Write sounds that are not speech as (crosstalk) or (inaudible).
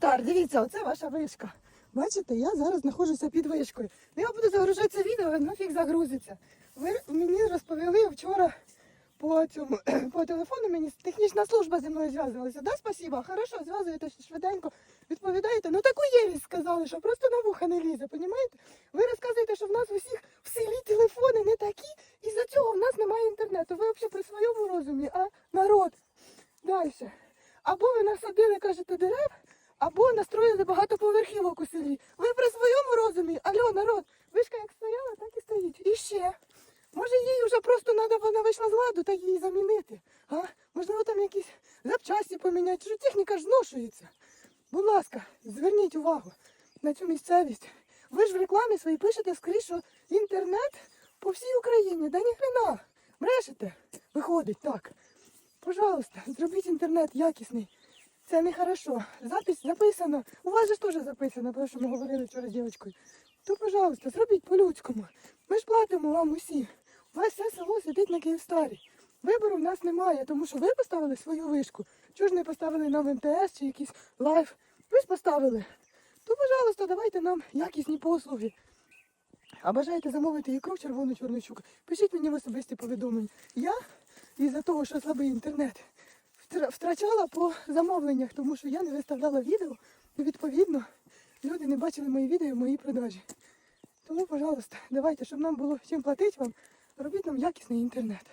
Київстар, дивіться, оце ваша вишка. Бачите, я зараз знаходжуся під вишкою. Ну, я буду загружати це відео, ну фіг загрузиться. Ви мені розповіли вчора по цьому (clears throat) по телефону мені технічна служба зі мною зв'язувалася. Да, спасибо, хорошо, зв'язуєтеся швиденько, відповідаєте. Ну таку єрість сказали, що просто на вуха не лізе, понімаєте? Ви розказуєте, що в нас у всіх в селі телефони не такі, і за цього в нас немає інтернету. Ви взагалі при своєму розумі, а народ. Далі. Або ви насадили, кажете, дерев, або настроїли багатоповерхівок у селі. Ви при своєму розумі, алло, народ, вишка як стояла, так і стоїть. І ще. Може їй вже просто треба, вона вийшла з ладу та її замінити. А? Можливо, там якісь запчасті поміняти, що техніка ж зношується. Будь ласка, зверніть увагу на цю місцевість. Ви ж в рекламі своїй пишете скрізь, що інтернет по всій Україні. Да ніхрена. Брешете. Виходить так. Пожалуйста, зробіть інтернет якісний. Це не хорошо. Запись записана. У вас же теж записано, тому що ми говорили вчора з дівчинкою. То, пожалуйста, зробіть по-людському. Ми ж платимо вам усі. У вас все село сидить на Київстарі. Вибору в нас немає, тому що ви поставили свою вишку. Чого ж не поставили нам МТС чи якийсь лайф? Ви ж поставили. То, пожалуйста, давайте нам якісні послуги. А бажаєте замовити ікру червону чорну щуку? Пишіть мені в особисті повідомлення. Я із-за того, що слабий інтернет, втрачала по замовленнях, тому що я не виставляла відео, і відповідно люди не бачили мої відео, мої продажі. Тому, пожалуйста, давайте, щоб нам було чим платити вам, робіть нам якісний інтернет.